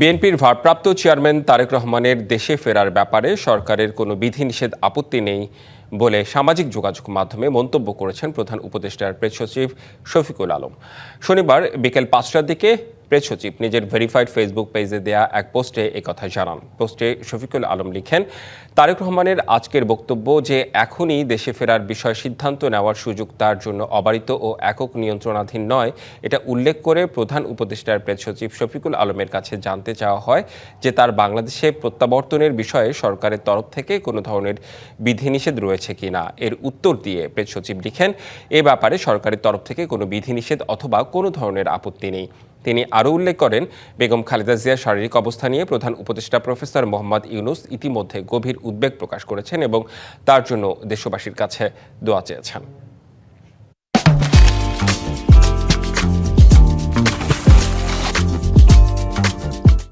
বিএনপির ভারপ্রাপ্ত চেয়ারম্যান তারেক রহমানের দেশে ফেরার ব্যাপারে সরকারের কোনো বিধিনিষেধ আপত্তি নেই বলে সামাজিক যোগাযোগ মাধ্যমে মন্তব্য করেছেন প্রধান উপদেষ্টার প্রেস সচিব শফিকুল আলম। শনিবার বিকেল পাঁচটার দিকে প্রেস সচিব নিজের ভেরিফাইড ফেসবুক পেজে দেয়া এক পোস্টে একথা জানান। পোস্টে শফিকুল আলম লিখেন, তারেক রহমানের আজকের বক্তব্য যে এখনই দেশে ফেরার বিষয়ে সিদ্ধান্ত নেওয়ার সুযোগ তার জন্য অবারিত ও একক নিয়ন্ত্রণাধীন নয়, এটা উল্লেখ করে প্রধান উপদেষ্টার প্রেস সচিব শফিকুল আলমের কাছে জানতে চাওয়া হয় যে তার বাংলাদেশে প্রত্যাবর্তনের বিষয়ে সরকারের তরফ থেকে কোনো ধরনের বিধিনিষেধ রয়েছে কি না এর উত্তর দিয়ে প্রেস সচিব লিখেন, এ ব্যাপারে সরকারের তরফ থেকে কোনো বিধিনিষেধ অথবা কোনো ধরনের আপত্তি নেই। তিনি আরও উল্লেখ করেন, বেগম খালেদা জিয়ার শারীরিক অবস্থা নিয়ে প্রধান উপদেষ্টা প্রফেসর মোহাম্মদ ইউনুস ইতিমধ্যে গভীর উদ্বেগ প্রকাশ করেছেন এবং তার জন্য দেশবাসীর কাছে দোয়া চেয়েছেন।